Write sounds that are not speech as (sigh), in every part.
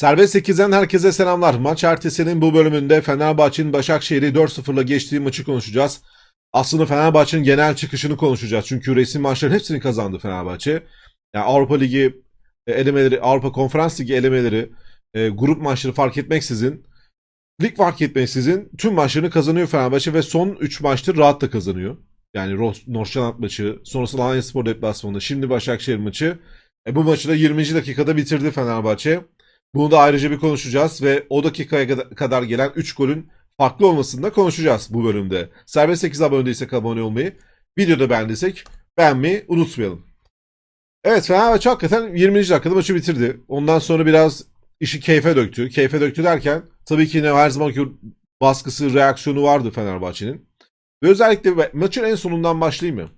Serbest 8'den herkese selamlar. Maç ertesinin bu bölümünde Fenerbahçe'nin Başakşehir'i 4-0'la geçtiği maçı konuşacağız. Aslında Fenerbahçe'nin genel çıkışını konuşacağız. Çünkü resim maçların hepsini kazandı Fenerbahçe. Yani Avrupa Ligi e, elemeleri, Avrupa Konferans Ligi elemeleri, e, grup maçları fark etmeksizin, lig fark etmeksizin tüm maçlarını kazanıyor Fenerbahçe ve son 3 maçtır rahat da kazanıyor. Yani Norşanat maçı, sonrasında Alanya Spor deplasmanı, şimdi Başakşehir maçı. E, bu maçı da 20. dakikada bitirdi Fenerbahçe. Bunu da ayrıca bir konuşacağız ve o dakikaya kad- kadar gelen 3 golün farklı olmasını da konuşacağız bu bölümde. Serbest 8 abone değilsek abone olmayı, videoda beğendiysek beğenmeyi unutmayalım. Evet Fenerbahçe hakikaten 20. dakikada maçı bitirdi. Ondan sonra biraz işi keyfe döktü. Keyfe döktü derken tabii ki yine her zamanki baskısı, reaksiyonu vardı Fenerbahçe'nin. Ve özellikle ma- maçın en sonundan başlayayım mı?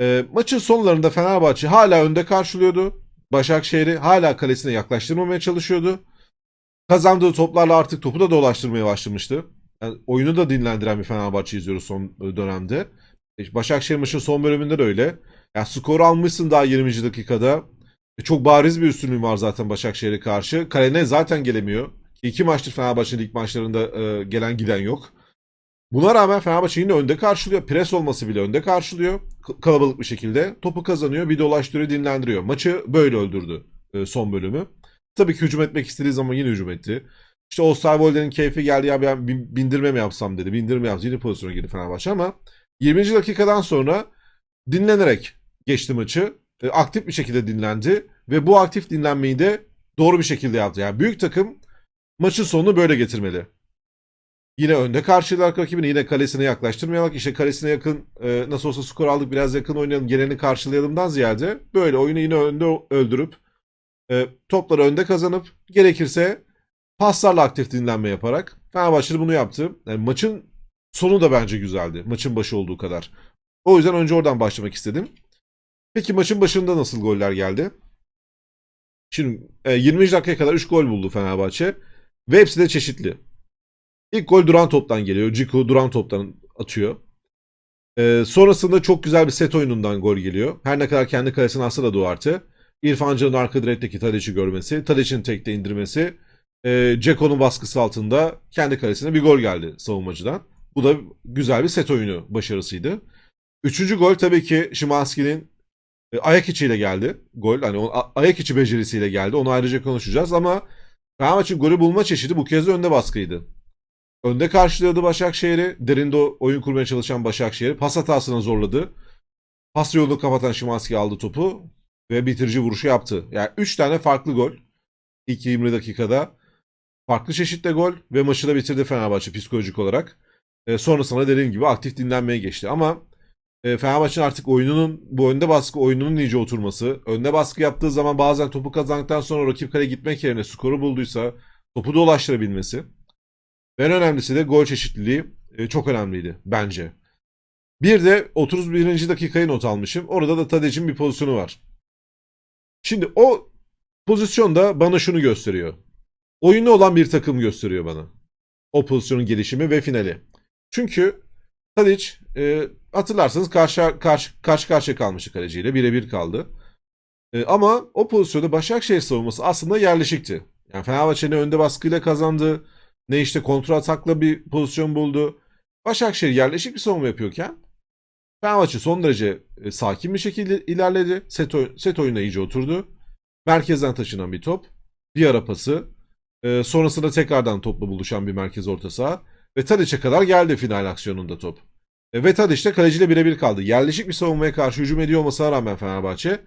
Ee, maçın sonlarında Fenerbahçe hala önde karşılıyordu. Başakşehir'i hala kalesine yaklaştırmamaya çalışıyordu. Kazandığı toplarla artık topu da dolaştırmaya başlamıştı. Yani oyunu da dinlendiren bir Fenerbahçe izliyoruz son dönemde. E, Başakşehir maçın son bölümünde de öyle. Ya skoru almışsın daha 20. dakikada. E, çok bariz bir üstünlüğü var zaten Başakşehir'e karşı. Kalene zaten gelemiyor. Ki iki maçtır Fenerbahçe'nin ilk maçlarında e, gelen giden yok. Buna rağmen Fenerbahçe yine önde karşılıyor. Pres olması bile önde karşılıyor. Kalabalık bir şekilde. Topu kazanıyor, bir dolaştırıyor, dinlendiriyor. Maçı böyle öldürdü e, son bölümü. Tabii ki hücum etmek istediği zaman yine hücum etti. İşte Osterwolde'nin keyfi geldi ya ben bin- bindirme mi yapsam dedi. Bindirme yaptı. Yine pozisyona girdi Fenerbahçe ama 20. dakikadan sonra dinlenerek geçti maçı. E, aktif bir şekilde dinlendi ve bu aktif dinlenmeyi de doğru bir şekilde yaptı. Yani büyük takım maçın sonunu böyle getirmeli. Yine önde karşılayarak rakibini yine kalesine yaklaştırmayarak işte kalesine yakın e, nasıl olsa skor aldık biraz yakın oynayalım geleni karşılayalımdan ziyade böyle oyunu yine önde öldürüp e, topları önde kazanıp gerekirse paslarla aktif dinlenme yaparak Fenerbahçe bunu yaptı. Yani maçın sonu da bence güzeldi. Maçın başı olduğu kadar. O yüzden önce oradan başlamak istedim. Peki maçın başında nasıl goller geldi? Şimdi e, 20. dakikaya kadar 3 gol buldu Fenerbahçe. Ve hepsi de çeşitli. İlk gol duran toptan geliyor. Ciku duran toptan atıyor. Ee, sonrasında çok güzel bir set oyunundan gol geliyor. Her ne kadar kendi kalesine atsa da Duarte. İrfan Can'ın arka direkteki Tadic'i görmesi, Tadic'in tekte indirmesi, e, Ceko'nun baskısı altında kendi kalesine bir gol geldi savunmacıdan. Bu da güzel bir set oyunu başarısıydı. Üçüncü gol tabii ki Şimanski'nin e, ayak içiyle geldi. Gol hani o a- ayak içi becerisiyle geldi. Onu ayrıca konuşacağız ama Fenerbahçe'nin golü bulma çeşidi bu kez de önde baskıydı. Önde karşılıyordu Başakşehir'i. Derinde oyun kurmaya çalışan Başakşehir'i. Pas hatasına zorladı. Pas yolunu kapatan Şimanski aldı topu ve bitirici vuruşu yaptı. Yani 3 tane farklı gol. İlk 20 dakikada. Farklı çeşitte gol ve maçı da bitirdi Fenerbahçe psikolojik olarak. E, sonrasında dediğim gibi aktif dinlenmeye geçti. Ama e, Fenerbahçe'nin artık oyununun, bu önde baskı oyununun iyice oturması. Önde baskı yaptığı zaman bazen topu kazandıktan sonra rakip kale gitmek yerine skoru bulduysa topu dolaştırabilmesi. En önemlisi de gol çeşitliliği e, çok önemliydi bence. Bir de 31. dakikayı not almışım. Orada da Tadic'in bir pozisyonu var. Şimdi o pozisyonda bana şunu gösteriyor. Oyunu olan bir takım gösteriyor bana. O pozisyonun gelişimi ve finali. Çünkü Tadic e, hatırlarsanız karşı, karşı, karşı karşıya kalmıştı kaleciyle. Birebir kaldı. E, ama o pozisyonda Başakşehir savunması aslında yerleşikti. Yani Fenerbahçe'nin önde baskıyla kazandı. Ne işte kontra atakla bir pozisyon buldu. Başakşehir yerleşik bir savunma yapıyorken Fenerbahçe son derece e, sakin bir şekilde ilerledi. Set, oy- set oyuna iyice oturdu. Merkezden taşınan bir top. Bir ara. E, sonrasında tekrardan topla buluşan bir merkez orta saha. Ve Tadic'e kadar geldi final aksiyonunda top. E, ve Tadic de kaleciyle birebir kaldı. Yerleşik bir savunmaya karşı hücum ediyor olmasına rağmen Fenerbahçe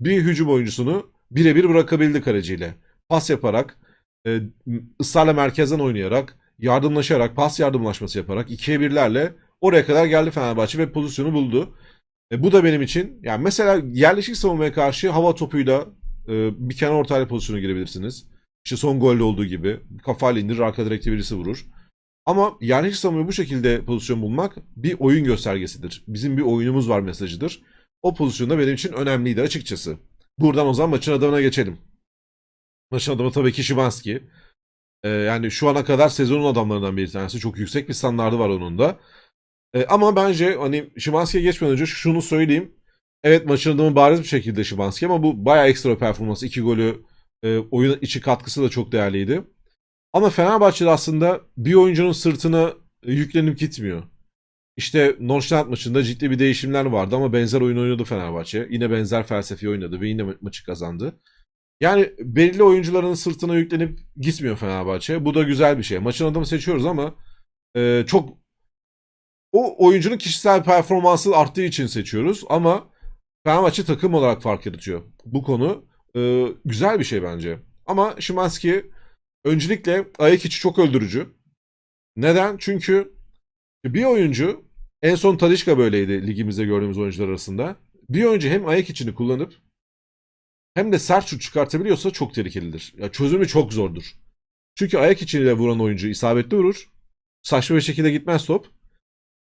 bir hücum oyuncusunu birebir bırakabildi kaleciyle. Pas yaparak, e, ısrarla merkezden oynayarak, yardımlaşarak, pas yardımlaşması yaparak ikiye birlerle oraya kadar geldi Fenerbahçe ve pozisyonu buldu. E, bu da benim için yani mesela yerleşik savunmaya karşı hava topuyla e, bir kenar ortayla pozisyona girebilirsiniz. İşte son golde olduğu gibi kafayla indirir arka direkte birisi vurur. Ama yerleşik savunmaya bu şekilde pozisyon bulmak bir oyun göstergesidir. Bizim bir oyunumuz var mesajıdır. O pozisyonda benim için önemliydi açıkçası. Buradan o zaman maçın adamına geçelim. Maçın adamı tabii ki Şimanski. Ee, yani şu ana kadar sezonun adamlarından bir tanesi. Çok yüksek bir standardı var onun da. Ee, ama bence hani Şimanski'ye geçmeden önce şunu söyleyeyim. Evet maçın adamı bariz bir şekilde Şimanski ama bu bayağı ekstra performans. İki golü E, oyun içi katkısı da çok değerliydi. Ama Fenerbahçe'de aslında bir oyuncunun sırtına yüklenip gitmiyor. İşte Norşland maçında ciddi bir değişimler vardı ama benzer oyun oynadı Fenerbahçe. Yine benzer felsefeyi oynadı ve yine ma- maçı kazandı. Yani belli oyuncuların sırtına yüklenip gitmiyor Fenerbahçe. Bu da güzel bir şey. Maçın adamı seçiyoruz ama e, çok o oyuncunun kişisel performansı arttığı için seçiyoruz ama Fenerbahçe takım olarak fark yaratıyor. Bu konu e, güzel bir şey bence. Ama Szymanski öncelikle ayak içi çok öldürücü. Neden? Çünkü bir oyuncu en son Talişka böyleydi ligimizde gördüğümüz oyuncular arasında. Bir oyuncu hem ayak içini kullanıp hem de sert şut çıkartabiliyorsa çok tehlikelidir. Ya çözümü çok zordur. Çünkü ayak içiyle vuran oyuncu isabetli vurur. Saçma bir şekilde gitmez top.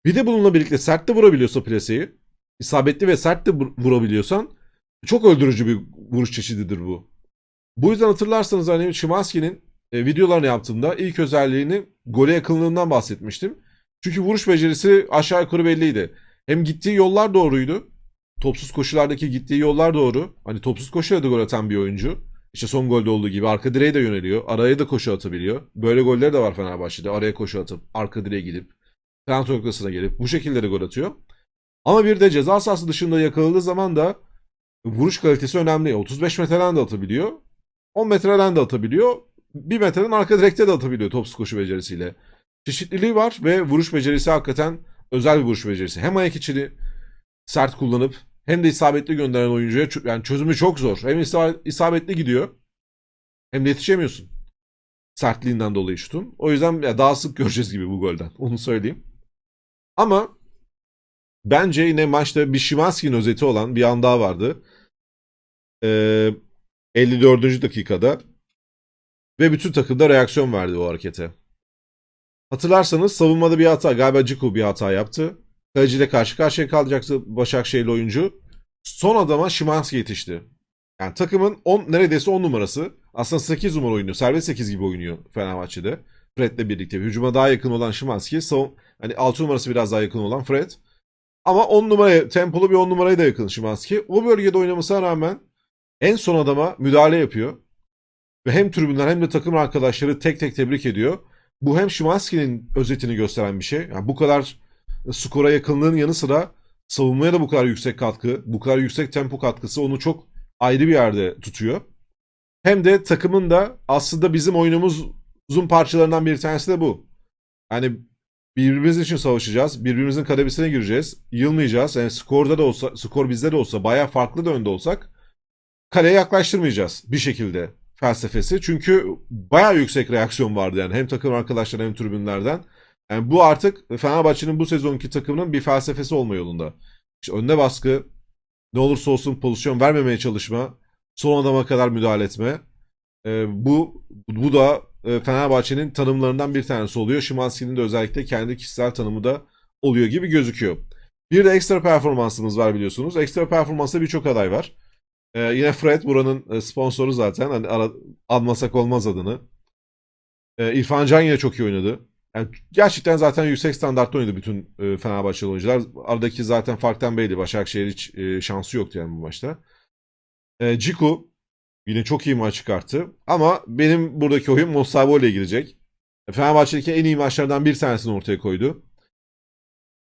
Bir de bununla birlikte sert de vurabiliyorsa plaseyi, isabetli ve sert de vur- vurabiliyorsan çok öldürücü bir vuruş çeşididir bu. Bu yüzden hatırlarsanız hani Szymanski'nin e, videolarını yaptığımda ilk özelliğini gole yakınlığından bahsetmiştim. Çünkü vuruş becerisi aşağı yukarı belliydi. Hem gittiği yollar doğruydu. Topsuz koşulardaki gittiği yollar doğru. Hani topsuz koşuyla da gol atan bir oyuncu. İşte son golde olduğu gibi arka direğe de yöneliyor. Araya da koşu atabiliyor. Böyle golleri de var Fenerbahçe'de. Araya koşu atıp arka direğe gidip penaltı noktasına gelip bu şekilde de gol atıyor. Ama bir de ceza sahası dışında yakaladığı zaman da vuruş kalitesi önemli. 35 metreden de atabiliyor. 10 metreden de atabiliyor. 1 metreden arka direkte de atabiliyor topsuz koşu becerisiyle. Çeşitliliği var ve vuruş becerisi hakikaten özel bir vuruş becerisi. Hem ayak içini sert kullanıp hem de isabetli gönderen oyuncuya yani çözümü çok zor. Hem isa- isabetli gidiyor hem de yetişemiyorsun. Sertliğinden dolayı şutun. O yüzden ya daha sık göreceğiz gibi bu golden. (laughs) Onu söyleyeyim. Ama bence yine maçta bir Szymanski'nin özeti olan bir an daha vardı. Ee, 54. dakikada ve bütün takım da reaksiyon verdi o harekete. Hatırlarsanız savunmada bir hata. Galiba Ciku bir hata yaptı. Kaleciyle karşı karşıya kalacaktı Başakşehirli oyuncu. Son adama Szymanski yetişti. Yani takımın 10 neredeyse 10 numarası. Aslında 8 numara oynuyor. Serbest 8 gibi oynuyor Fenerbahçe'de. Fred'le birlikte. Hücuma daha yakın olan Szymanski. Savun, hani 6 numarası biraz daha yakın olan Fred. Ama 10 numaraya, tempolu bir 10 numaraya da yakın Szymanski. O bölgede oynamasına rağmen en son adama müdahale yapıyor. Ve hem tribünler hem de takım arkadaşları tek tek tebrik ediyor. Bu hem Szymanski'nin özetini gösteren bir şey. Yani bu kadar skora yakınlığın yanı sıra savunmaya da bu kadar yüksek katkı, bu kadar yüksek tempo katkısı onu çok ayrı bir yerde tutuyor. Hem de takımın da aslında bizim oyunumuzun parçalarından bir tanesi de bu. Yani birbirimiz için savaşacağız, birbirimizin kademesine gireceğiz, yılmayacağız. Yani skorda da olsa, skor bizde de olsa, bayağı farklı da önde olsak kaleye yaklaştırmayacağız bir şekilde felsefesi. Çünkü bayağı yüksek reaksiyon vardı yani hem takım arkadaşlar hem tribünlerden. Yani bu artık Fenerbahçe'nin bu sezonki takımının bir felsefesi olma yolunda. İşte önde baskı, ne olursa olsun pozisyon vermemeye çalışma, son adama kadar müdahale etme. Ee, bu bu da e, Fenerbahçe'nin tanımlarından bir tanesi oluyor. Şimanski'nin de özellikle kendi kişisel tanımı da oluyor gibi gözüküyor. Bir de ekstra performansımız var biliyorsunuz. Ekstra performansta birçok aday var. Ee, yine Fred buranın e, sponsoru zaten. Hani ara, almasak olmaz adını. Ee, İrfan Can yine çok iyi oynadı. Yani gerçekten zaten yüksek standartta oynadı bütün e, Fenerbahçeli oyuncular. Aradaki zaten farktan belli. Başakşehir hiç e, şansı yoktu yani bu maçta. E, Ciku yine çok iyi maç çıkarttı. Ama benim buradaki oyun Mossavo ile girecek. Fenerbahçe'deki en iyi maçlardan bir tanesini ortaya koydu.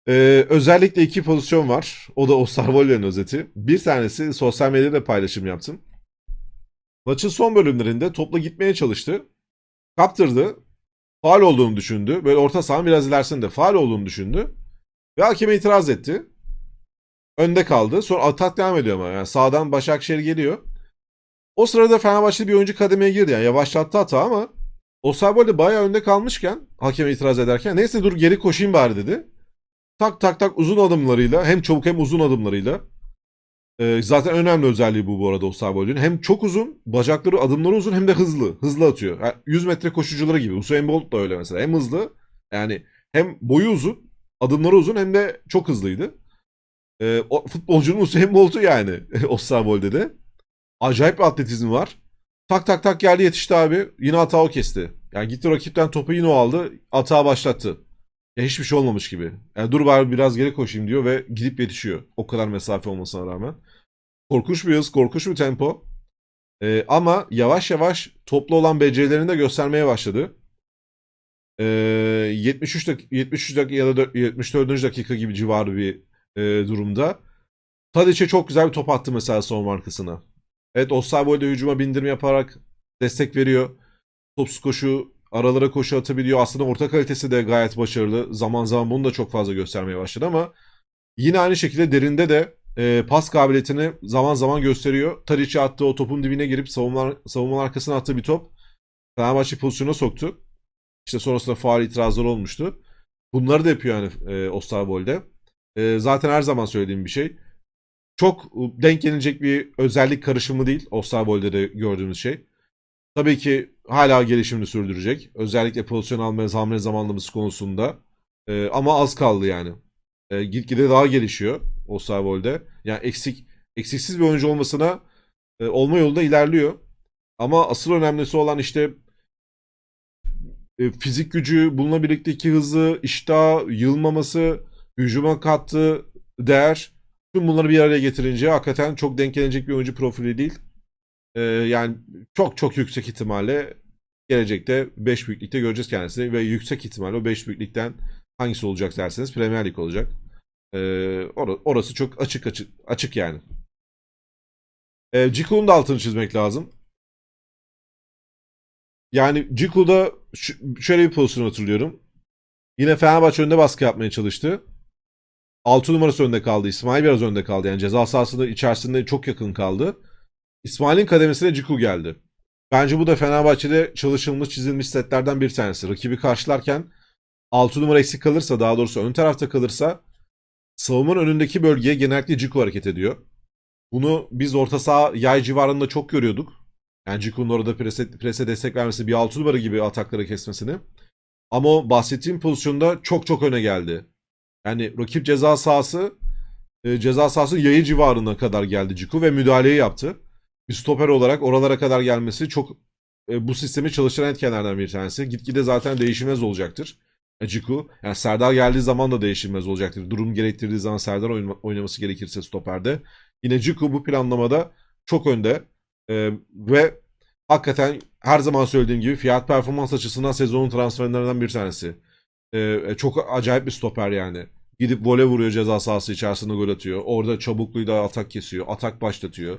Ee, özellikle iki pozisyon var. O da Osterwolder'in özeti. Bir tanesi sosyal medyada paylaşım yaptım. Maçın son bölümlerinde topla gitmeye çalıştı. Kaptırdı. Faal olduğunu düşündü. Böyle orta sahanın biraz ilerisinde faal olduğunu düşündü. Ve hakeme itiraz etti. Önde kaldı. Sonra atak devam ediyor ama. Yani sağdan Başakşehir geliyor. O sırada Fenerbahçeli bir oyuncu kademeye girdi. Yani yavaşlattı hata ama Osterwolder bayağı önde kalmışken hakeme itiraz ederken neyse dur geri koşayım bari dedi tak tak tak uzun adımlarıyla hem çabuk hem uzun adımlarıyla e, zaten önemli özelliği bu bu arada Osterwolder'in. Hem çok uzun, bacakları adımları uzun hem de hızlı. Hızlı atıyor. Yani 100 metre koşucuları gibi. Usain Bolt da öyle mesela. Hem hızlı yani hem boyu uzun, adımları uzun hem de çok hızlıydı. E, o, futbolcunun Usain Bolt'u yani (laughs) Osterwolder'de. Acayip bir atletizmi var. Tak tak tak geldi yetişti abi. Yine hata o kesti. Yani gitti rakipten topu yine o aldı. Hata başlattı. Ya hiçbir şey olmamış gibi. Yani dur bari biraz geri koşayım diyor ve gidip yetişiyor. O kadar mesafe olmasına rağmen. Korkunç bir hız, korkunç bir tempo. Ee, ama yavaş yavaş toplu olan becerilerini de göstermeye başladı. Ee, 73 dak 73 dakika ya da dö- 74. dakika gibi civarı bir e, durumda. Tadic'e çok güzel bir top attı mesela son markasına. Evet Osterwold'e hücuma bindirme yaparak destek veriyor. Topsuz koşu, aralara koşu atabiliyor. Aslında orta kalitesi de gayet başarılı. Zaman zaman bunu da çok fazla göstermeye başladı ama yine aynı şekilde derinde de e, pas kabiliyetini zaman zaman gösteriyor. Tadic'e attığı o topun dibine girip savunma, savunma arkasına attığı bir top Fenerbahçe pozisyona soktu. İşte sonrasında faal itirazları olmuştu. Bunları da yapıyor yani e, Osterwold'e. E, zaten her zaman söylediğim bir şey. Çok denk gelecek bir özellik karışımı değil Osterwold'de de gördüğümüz şey. Tabii ki hala gelişimini sürdürecek. Özellikle pozisyon almaya hamle zamanlaması konusunda. E, ama az kaldı yani. E, gitgide daha gelişiyor Osterwold'de. Yani eksik eksiksiz bir oyuncu olmasına e, olma yolunda ilerliyor. Ama asıl önemlisi olan işte e, fizik gücü, bununla birlikteki hızı, iştah, yılmaması, hücuma kattığı değer tüm bunları bir araya getirince hakikaten çok denk gelecek bir oyuncu profili değil. E, yani çok çok yüksek ihtimalle gelecekte 5 büyüklükte göreceğiz kendisini ve yüksek ihtimalle o 5 büyüklükten hangisi olacak derseniz Premier Lig olacak. E, or- orası çok açık açık açık yani. E, Ciku'nun da altını çizmek lazım. Yani Ciku'da şöyle bir pozisyon hatırlıyorum. Yine Fenerbahçe önünde baskı yapmaya çalıştı. 6 numarası önde kaldı. İsmail biraz önde kaldı. Yani ceza sahasında içerisinde çok yakın kaldı. İsmail'in kademesine Ciku geldi. Bence bu da Fenerbahçe'de çalışılmış çizilmiş setlerden bir tanesi. Rakibi karşılarken 6 numara eksik kalırsa daha doğrusu ön tarafta kalırsa savunmanın önündeki bölgeye genellikle Ciku hareket ediyor. Bunu biz orta saha yay civarında çok görüyorduk. Yani Ciku'nun orada prese, prese destek vermesi bir 6 numara gibi atakları kesmesini. Ama o bahsettiğim pozisyonda çok çok öne geldi. Yani rakip ceza sahası e, ceza sahası yayı civarına kadar geldi Ciku ve müdahaleyi yaptı. Bir stoper olarak oralara kadar gelmesi çok e, bu sistemi çalıştıran etkenlerden bir tanesi. Gitgide zaten değişilmez olacaktır. Ciku yani Serdar geldiği zaman da değişilmez olacaktır. Durum gerektirdiği zaman Serdar oyna- oynaması gerekirse stoperde. Yine Ciku bu planlamada çok önde. E, ve hakikaten her zaman söylediğim gibi fiyat performans açısından sezonun transferlerinden bir tanesi. E, çok acayip bir stoper yani. Gidip vole vuruyor ceza sahası içerisinde gol atıyor. Orada çabukluğuyla atak kesiyor. Atak başlatıyor.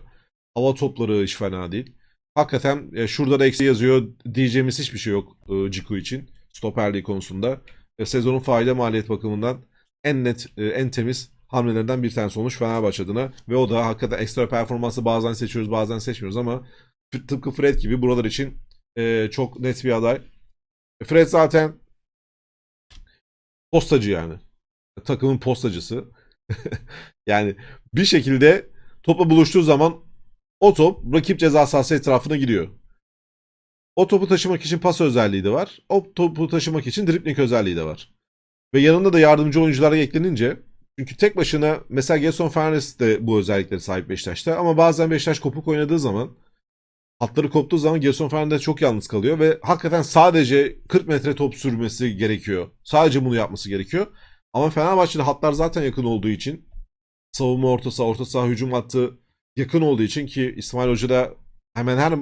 Hava topları hiç fena değil. Hakikaten e, şurada da eksi yazıyor diyeceğimiz hiçbir şey yok e, Ciku için. Stoperliği konusunda. E, sezonun fayda maliyet bakımından en net, e, en temiz hamlelerinden bir tanesi olmuş Fenerbahçe adına. Ve o da hakikaten ekstra performansı bazen seçiyoruz bazen seçmiyoruz ama tıpkı Fred gibi buralar için e, çok net bir aday. Fred zaten postacı yani. Takımın postacısı. (laughs) yani bir şekilde topla buluştuğu zaman o top rakip ceza sahası etrafına gidiyor. O topu taşımak için pas özelliği de var. O topu taşımak için dribling özelliği de var. Ve yanında da yardımcı oyunculara eklenince çünkü tek başına mesela Gelson Fernandes de bu özelliklere sahip Beşiktaş'ta ama bazen Beşiktaş kopuk oynadığı zaman hatları koptuğu zaman Gelson Fernandes çok yalnız kalıyor ve hakikaten sadece 40 metre top sürmesi gerekiyor. Sadece bunu yapması gerekiyor. Ama Fenerbahçe'de hatlar zaten yakın olduğu için savunma orta saha, orta saha hücum hattı yakın olduğu için ki İsmail Hoca da hemen her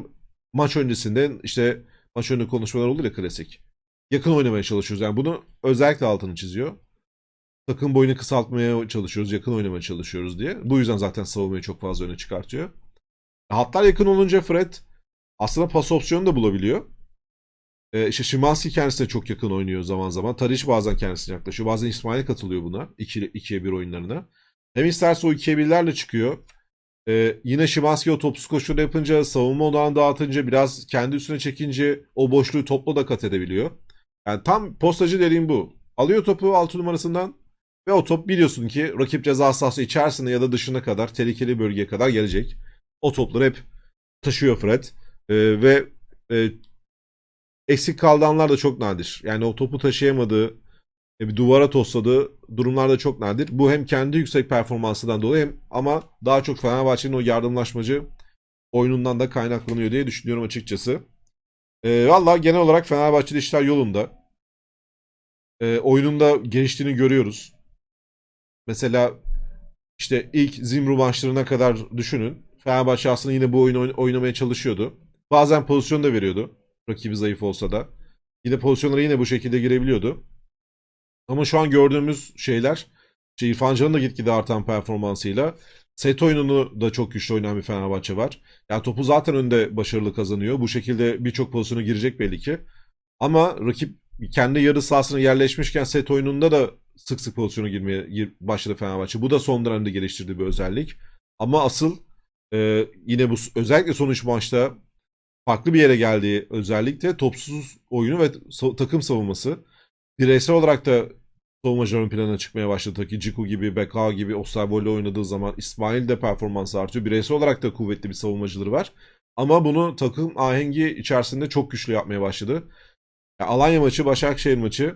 maç öncesinde işte maç önü konuşmalar olur ya klasik. Yakın oynamaya çalışıyoruz. Yani bunu özellikle altını çiziyor. Takım boyunu kısaltmaya çalışıyoruz, yakın oynamaya çalışıyoruz diye. Bu yüzden zaten savunmayı çok fazla öne çıkartıyor. Hatlar yakın olunca Fred aslında pas opsiyonu da bulabiliyor. Ee, işte Şimanski kendisine çok yakın oynuyor zaman zaman. Tadic bazen kendisine yaklaşıyor. Bazen İsmail katılıyor buna. 2'ye 1 oyunlarına. Hem isterse o 2'ye 1'lerle çıkıyor. Ee, yine Şimanski o topsuz koşuda yapınca, savunma odağını dağıtınca, biraz kendi üstüne çekince o boşluğu topla da kat edebiliyor. Yani tam postacı dediğim bu. Alıyor topu 6 numarasından ve o top biliyorsun ki rakip ceza sahası içerisinde ya da dışına kadar, tehlikeli bölgeye kadar gelecek. O topları hep taşıyor Fred. Ee, ve e, eksik kaldığı anlar da çok nadir. Yani o topu taşıyamadığı, bir duvara tosladığı durumlar da çok nadir. Bu hem kendi yüksek performansından dolayı hem ama daha çok Fenerbahçe'nin o yardımlaşmacı oyunundan da kaynaklanıyor diye düşünüyorum açıkçası. E, Valla genel olarak Fenerbahçe'de işler yolunda. E, oyununda geliştiğini görüyoruz. Mesela işte ilk Zimru maçlarına kadar düşünün. Fenerbahçe aslında yine bu oyunu oyn- oynamaya çalışıyordu. Bazen pozisyon da veriyordu. Rakibi zayıf olsa da. Yine pozisyonlara yine bu şekilde girebiliyordu. Ama şu an gördüğümüz şeyler işte İrfan Can'ın da gitgide artan performansıyla set oyununu da çok güçlü oynayan bir Fenerbahçe var. Yani topu zaten önde başarılı kazanıyor. Bu şekilde birçok pozisyona girecek belli ki. Ama rakip kendi yarı sahasına yerleşmişken set oyununda da sık sık pozisyona girmeye gir- başladı Fenerbahçe. Bu da son dönemde geliştirdiği bir özellik. Ama asıl e, yine bu özellikle son üç maçta farklı bir yere geldiği özellik de topsuz oyunu ve takım savunması. Bireysel olarak da savunmacılar ön plana çıkmaya başladı. Ki Ciku gibi, Beka gibi Osterwold'le oynadığı zaman İsmail de performansı artıyor. Bireysel olarak da kuvvetli bir savunmacıları var. Ama bunu takım ahengi içerisinde çok güçlü yapmaya başladı. Ya Alanya maçı, Başakşehir maçı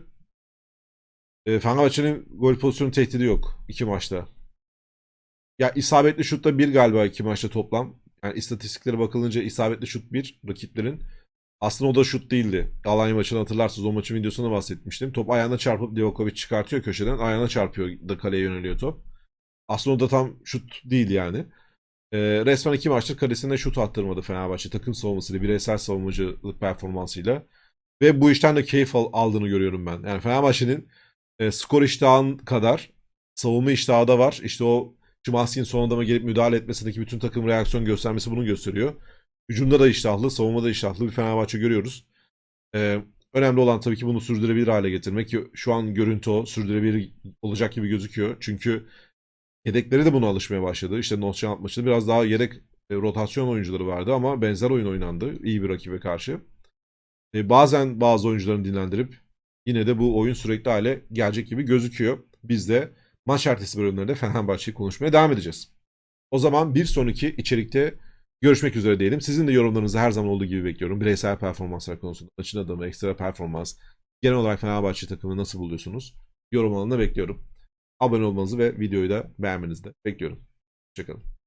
e, Fenerbahçe'nin gol pozisyonu tehdidi yok iki maçta. Ya isabetli şutta bir galiba iki maçta toplam. Yani istatistiklere bakılınca isabetli şut bir rakiplerin. Aslında o da şut değildi. Alanya maçını hatırlarsınız. O maçın videosunda bahsetmiştim. Top ayağına çarpıp Livakovic çıkartıyor köşeden. Ayağına çarpıyor da kaleye yöneliyor top. Aslında o da tam şut değil yani. Ee, resmen iki maçtır kalesine şut attırmadı Fenerbahçe. Takım savunmasıyla, bireysel savunmacılık performansıyla. Ve bu işten de keyif al- aldığını görüyorum ben. Yani Fenerbahçe'nin e, skor iştahın kadar savunma iştahı da var. İşte o Şimanski'nin son adama gelip müdahale etmesindeki bütün takım reaksiyon göstermesi bunu gösteriyor. Hücumda da iştahlı, savunmada da iştahlı bir Fenerbahçe görüyoruz. Ee, önemli olan tabii ki bunu sürdürülebilir hale getirmek. Şu an görüntü o, sürdürülebilir olacak gibi gözüküyor. Çünkü yedekleri de buna alışmaya başladı. İşte Nosçalant maçında biraz daha yedek e, rotasyon oyuncuları vardı ama benzer oyun oynandı iyi bir rakibe karşı. E, bazen bazı oyuncularını dinlendirip yine de bu oyun sürekli hale gelecek gibi gözüküyor. Biz de maç ertesi bölümlerinde Fenerbahçe'yi konuşmaya devam edeceğiz. O zaman bir sonraki içerikte görüşmek üzere diyelim. Sizin de yorumlarınızı her zaman olduğu gibi bekliyorum. Bireysel performanslar konusunda, maçın adamı, ekstra performans, genel olarak Fenerbahçe takımını nasıl buluyorsunuz? Yorum alanına bekliyorum. Abone olmanızı ve videoyu da beğenmenizi de bekliyorum. Hoşçakalın.